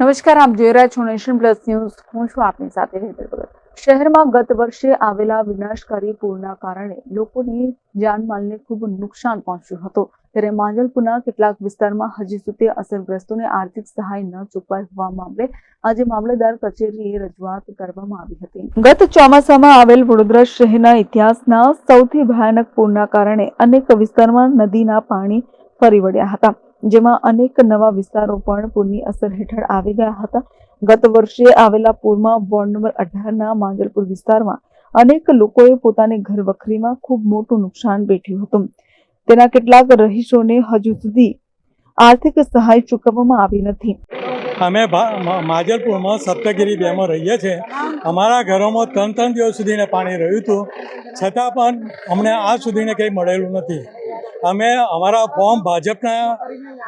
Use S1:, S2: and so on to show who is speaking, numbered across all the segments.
S1: નમસ્કાર, આપ જોઈ રહ્યા છો નેશન પ્લસ ન્યૂઝ. હું છું આપની સાથે હેતલ ભગત. શહેરમાં ગત વર્ષે આવેલા વિનાશકારી પૂરના કારણે લોકોની જાનમાલને ખૂબ નુકસાન પહોંચ્યું હતું. ત્યારે માંજલપુરના કેટલાક વિસ્તારમાં હજી સુધી અસરગ્રસ્તોને આર્થિક સહાય ન ચૂકવાઈ હોવા મામલે આજે મામલતદાર કચેરીએ રજૂઆત કરવામાં આવી હતી. ગત ચોમાસામાં આવેલ વડોદરા શહેરના ઇતિહાસના સૌથી ભયાનક પૂરના કારણે અનેક વિસ્તારમાં નદીના પાણી ફરી વળ્યા હતા. જેમાં અનેક નવા વિસ્તારો પણ પૂરની અસર હેઠળ આવી ગયા હતા. ગત વર્ષે આવેલા પૂરમાં વોર્ડ નંબર અઢારના માંજલપુર વિસ્તારમાં અનેક લોકોએ પોતાની ઘર વખરીમાં ખૂબ મોટું નુકસાન વેઠ્યું હતું. તેના કેટલાક રહીશોને હજુ સુધી આર્થિક સહાય ચૂકવવામાં આવી નથી.
S2: અમે માજલપુરમાં સપ્તગીરી બેમાં રહીએ છીએ. અમારા ઘરોમાં ત્રણ ત્રણ દિવસ સુધીને પાણી રહ્યું હતું. છતાં પણ અમને આજ સુધીને કંઈ મળેલું નથી. અમે અમારા ફોર્મ ભાજપના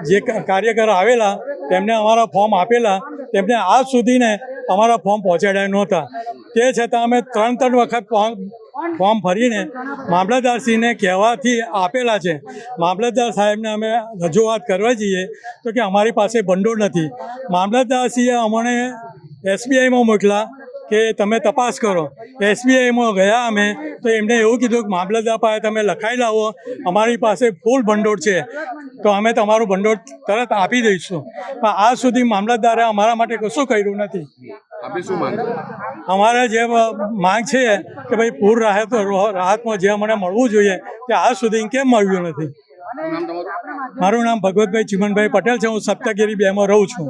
S2: જે કાર્યકર આવેલા, તેમને અમારા ફોર્મ આપેલા, તેમને આજ સુધીને અમારા ફોર્મ પહોંચાડ્યા નહોતા. તે છતાં અમે ત્રણ ત્રણ વખત ફોર્મ ફોર્મ ભરીને મામલતદારશ્રીને કહેવાથી આપેલા છે. મામલતદાર સાહેબને અમે રજૂઆત કરવા જઈએ તો કે અમારી પાસે ભંડોળ નથી. મામલતદારશ્રીએ અમને એસબીઆઈમાં મોકલા કે તમે તપાસ કરો. એસબીઆઈમાં ગયા અમે તો એમણે એવું કીધું કે મામલતદાર પાસે તમે લખાઈ લાવો. અમારી પાસે ફૂલ ભંડોળ છે. તો અમે તમારું ભંડોળ તરત આપી દઈશું. પણ આજ સુધી મામલતદારે અમારા માટે કશું કર્યું નથી.
S3: શું
S2: અમારે જે માંગ છે કે ભાઈ પૂર રાહત રાહતમાં જે અમને મળવું જોઈએ તે આજ સુધી કેમ મળ્યું નથી? મારું નામ ભગવતભાઈ ચિમનભાઈ પટેલ છે. હું સપ્તગીરી બેમાં રહું છું.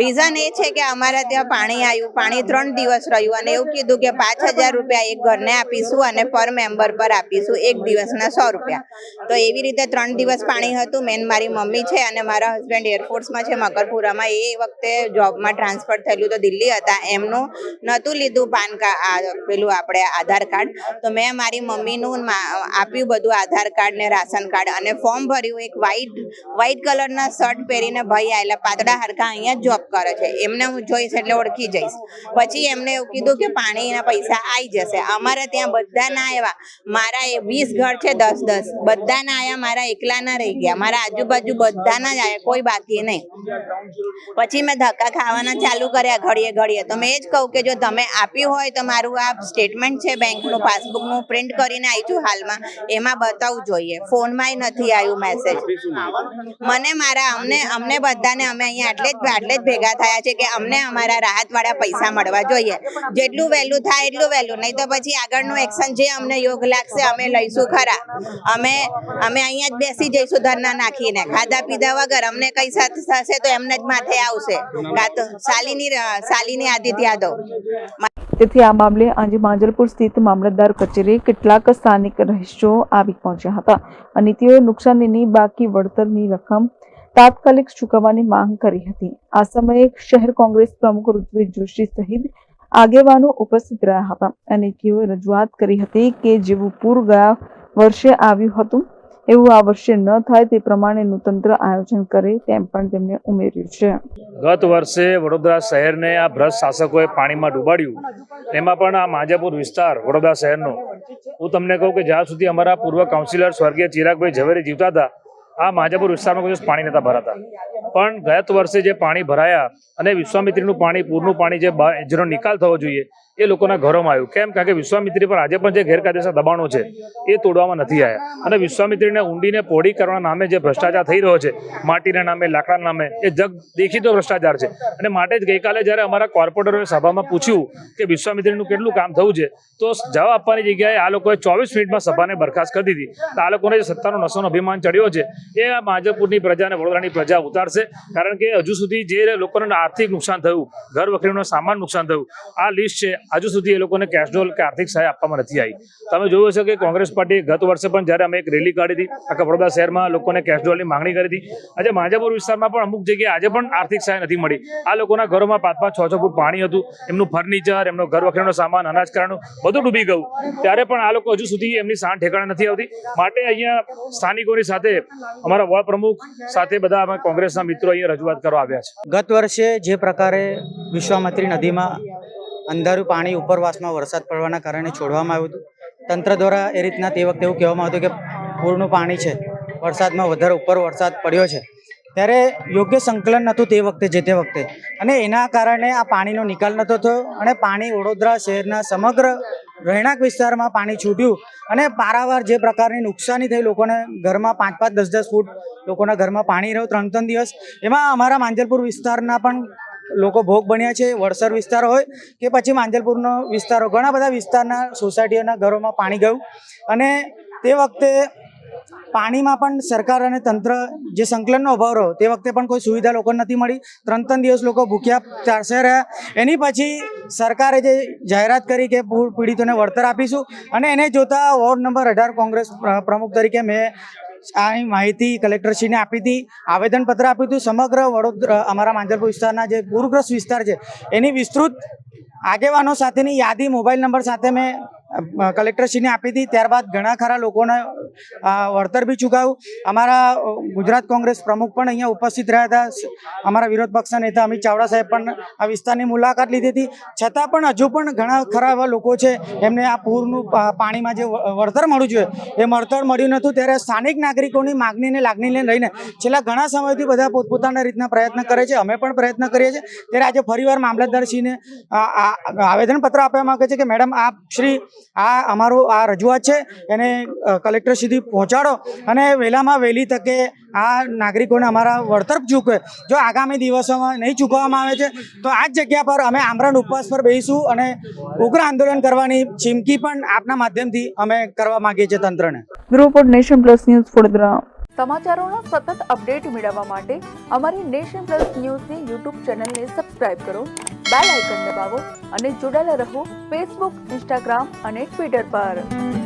S4: રીઝન એ છે કે અમારા ત્યાં પાણી આવ્યું પાણી ત્રણ દિવસ રહ્યું અને એવું કીધું કે પાંચ હજાર રૂપિયા એક ઘરને આપીશું અને પર મેમ્બર પર આપીશું એક દિવસના સો રૂપિયા. તો એવી રીતે ત્રણ દિવસ પાણી હતું. મેન મારી મમ્મી છે અને મારા હસબન્ડ એરફોર્સમાં છે, મકરપુરામાં. એ વખતે જોબમાં ટ્રાન્સફર થયેલું તો દિલ્હી હતા. એમનું નહોતું લીધું પાન કાર્ડ પેલું આપણે આધાર કાર્ડ. તો મેં મારી મમ્મીનું આપ્યું બધું આધાર કાર્ડ ને રાશન કાર્ડ અને ફોર્મ ભર્યું એક વ્હાઈટ વ્હાઈટ કલરના શર્ટ પહેરીને ભાઈ આવેલા પાતળા હરખા અહીંયા જોબ કરે છે. એમને હું જોઈશ એટલે ઓળખી જઈશ. પછી એમને એવું કીધું કે પાણીના પૈસા આવી જશે. અમારે ત્યાં બધા ના આવ્યા. મારા એ વીસ ઘર છે દસ દસ. બધા ના આવ્યા મારા એકલા ના રહી ગયા. મારા આજુબાજુ બધાના જ આવ્યા કોઈ બાકી નહીં. પછી મેં ધક્કા ખાવાના ચાલુ કર્યા ઘડીએ ઘડીએ. તો મેં એ જ કહું કે જો તમે આપ્યું હોય તો મારું આ સ્ટેટમેન્ટ છે બેંકનું પાસબુકનું પ્રિન્ટ કરીને આવી છું હાલમાં. એમાં બતાવવું જોઈએ. ફોનમાંય નથી આવ્યું મેસેજ મને મારા અમને અમને બધાને અમે અહીંયા આટલે જ આટલે જ ભેગા થયા છે કે અમને અમારા રાહતવાળા પૈસા મળવા જોઈએ. જેટલું વહેલું થાય એટલું વહેલું. નહીં તો પછી આગળનું એક્શન જે અમને યોગ લાગશે, અમે લઈશું ખરા. અમે અમે અહીંયા જ બેસી જઈશું ધરના નાખીને. ખાધા પીધા વગર અમને કઈ સાથે થશે તો એમને જ માથે આવશે. કાં તો શાલિની શાલિની આદિત્ય યાદવ.
S1: તેથી આ મામલે આજે માંજલપુર સ્થિત મામલતદાર કચેરીએ કેટલાક સ્થાનિક રહીશો આવી પહોંચ્યા હતા. અને તેઓએ નુકસાનીની બાકી વળતરની રકમ તાત્કાલિક ચૂકવવાની માંગ કરી હતી. આ સમયે શહેર કોંગ્રેસ પ્રમુખ ઋત્વિક જોશી સહિત આગેવાનો ઉપસ્થિત રહ્યા હતા. અને તેઓએ રજૂઆત કરી હતી કે જેવું પૂર ગયા વર્ષે આવ્યું હતું, એવું આ વર્ષે ન થાય તે પ્રમાણેનું તંત્ર આયોજન કરે તેમ પણ તેમણે ઉમેર્યું છે.
S5: ગત વર્ષે વડોદરા શહેરને આ ભ્રષ્ટ શાસકોએ પાણીમાં ડૂબાડ્યું. તેમાં પણ આ માજાપુર વિસ્તાર, વડોદરા શહેરનો. હું તમને કહું કે જ્યાં સુધી અમારા પૂર્વ કાઉન્સિલર સ્વર્ગીય ચિરાગભાઈ ઝવેરી જીવતા હતા આ માજાપુર વિસ્તારમાં કોઈ પાણી નહોતા ભરાતા. પણ ગત વર્ષે જે પાણી ભરાયા અને વિશ્વામિત્રીનું પાણી, પૂરનું પાણી જે જેનો નિકાલ થવો જોઈએ એ લોકોના ઘરોમાં આવ્યું. કેમ? કારણ કે વિશ્વામિત્રી પર આજે પણ જે ગેરકાયદેસર દબાણો છે, એ તોડવામાં નથી આવ્યા. અને વિશ્વામિત્રીને ઊંડીને પોડી કરવાના નામે જે ભ્રષ્ટાચાર થઈ રહ્યો છે, માટીના નામે, લાકડાના નામે, એ જગ દેખીતો ભ્રષ્ટાચાર છે. અને માટે જ ગઈકાલે જ્યારે અમારા કોર્પોરેટરોએ સભામાં પૂછ્યું કે વિશ્વામિત્રીનું કેટલું કામ થયું છે, તો જવાબ આપવાની જગ્યાએ આ લોકોએ ચોવીસ મિનિટમાં સભાને બરખાસ્ત કરી દીધી. તો આ લોકોને જે સત્તાનો નશોનો અભિમાન ચડ્યો છે, એ આ માજપુરની પ્રજા અને વડોદરાની પ્રજા ઉતારશે. કારણ કે હજુ સુધી જે લોકોને આર્થિક નુકસાન થયું ઘર વખરીનો સામાન નુકસાન થયું, આ લિસ્ટ છે હજુ સુધી એ લોકોને કેશડોલ કે આર્થિક સહાય આપવામાં નથી આવી. તમે જોયું હશે કે કોંગ્રેસ પાર્ટી ગત વર્ષે પણ જ્યારે અમે એક રેલી કાઢી હતી આખા વડોદરા શહેરમાં લોકોને કેશડોલની માંગણી કરી હતી. આજે માજાપુર વિસ્તારમાં પણ અમુક જગ્યાએ આજે પણ આર્થિક સહાય નથી મળી. આ લોકોના ઘરોમાં પાંચ પાંચ છ છ ફૂટ પાણી હતું, એમનું ફર્નિચર એમનો ઘર વખરીનો સામાન, અનાજ કરાનું બધું ડૂબી ગયું. ત્યારે પણ આ લોકો હજુ સુધી એમની સાણ ઠેકાણા નથી આવતી. માટે અહીંયા સ્થાનિકોની સાથે અમારા વોર્ડ પ્રમુખ સાથે બધા અમે કોંગ્રેસના મિત્રો અહીંયા રજૂઆત કરવા આવ્યા છે.
S6: ગત વર્ષે જે પ્રકારે વિશ્વામત્રી નદીમાં અંધારું પાણી ઉપરવાસમાં વરસાદ પડવાના કારણે છોડવામાં આવ્યું હતું. તંત્ર દ્વારા એ રીતના તે વખતે એવું કહેવામાં આવતું કે પૂરનું પાણી છે. વરસાદમાં વધારે ઉપર વરસાદ પડ્યો છે. ત્યારે યોગ્ય સંકલન નહોતું તે વખતે, જે તે વખતે. અને એના કારણે આ પાણીનો નિકાલ નહોતો થયો અને પાણી વડોદરા શહેરના સમગ્ર રહેણાંક વિસ્તારમાં પાણી છૂટ્યું અને પારાવાર જે પ્રકારની નુકસાની થઈ લોકોને ઘરમાં પાંચ પાંચ દસ દસ ફૂટ લોકોના ઘરમાં પાણી રહ્યું ત્રણ ત્રણ દિવસ. એમાં અમારા માંજલપુર વિસ્તારના પણ લોકો ભોગ બન્યા છે, વડસર વિસ્તાર હોય કે પછી માંજલપુરનો વિસ્તારો ઘણા બધા વિસ્તારના સોસાયટીઓના ઘરોમાં પાણી ગયું. અને તે વખતે પાણીમાં પણ સરકાર અને તંત્ર જે સંકલનનો અભાવ રહ્યો, તે વખતે પણ કોઈ સુવિધા લોકોને નથી મળી. ત્રણ ત્રણ દિવસ લોકો ભૂખ્યા ચારસે રહ્યા. એની પછી સરકારે જે જાહેરાત કરી કે પૂર પીડિતોને વળતર આપીશું. અને એને જોતા વોર્ડ નંબર અઢાર કોંગ્રેસ પ્રમુખ તરીકે મેં આની માહિતી કલેક્ટરશ્રીને આપી હતી. આવેદનપત્ર આપ્યું હતું. સમગ્ર વડોદરા, અમારા માંજલપુર વિસ્તારના જે પૂરગ્રસ્ત વિસ્તાર છે, એની વિસ્તૃત આગેવાનો સાથેની યાદી, મોબાઈલ નંબર સાથે મેં કલેક્ટરશ્રીને આપી હતી. ત્યારબાદ ઘણા ખરા લોકોને વળતર બી ચૂકાવ્યું અમારા ગુજરાત કોંગ્રેસ પ્રમુખ પણ અહીંયા ઉપસ્થિત રહ્યા હતા. અમારા વિરોધ પક્ષના નેતા અમિત ચાવડા સાહેબ પણ આ વિસ્તારની મુલાકાત લીધી હતી. છતાં પણ હજુ પણ ઘણા ખરા એવા લોકો છે. એમને આ પૂરનું પાણીમાં જે વળતર મળવું જોઈએ એ વળતર મળ્યું નહોતું. ત્યારે સ્થાનિક નાગરિકોની માગણીને લાગણીને લઈને છેલ્લા ઘણા સમયથી બધા પોતપોતાના રીતના પ્રયત્ન કરે છે. અમે પણ પ્રયત્ન કરીએ છીએ. ત્યારે આજે ફરીવાર મામલતદારશ્રીને આવેદનપત્ર આપવા માંગે છે કે, મેડમ, આપ શ્રી, આ અમારું, આ રજૂઆત છે. એને કલેક્ટરશ્રી કલેક્ટર સુધી પહોંચાડો અને વહેલામાં વહેલી તકે આ નાગરિકોને અમારા વળતર ચૂકવે જો આગામી દિવસોમાં નહીં ચૂકવવામાં આવે છે તો આ જ જગ્યા પર અમે આમરણ ઉપવાસ પર બેસીશું અને ઉગ્ર આંદોલન કરવાની ચીમકી પણ આપના માધ્યમથી અમે કરવા માંગીએ છીએ તંત્રને.
S1: Report Nation Plus News Vadodara. સમાચારોના સતત અપડેટ મેળવવા માટે અમારી નેશન પ્લસ ન્યૂઝની યુટ્યુબ ચેનલને સબસ્ક્રાઇબ કરો બેલ આઇકન દબાવો અને જોડાયેલા રહો ફેસબુક ઇન્સ્ટાગ્રામ અને ટ્વિટર પર.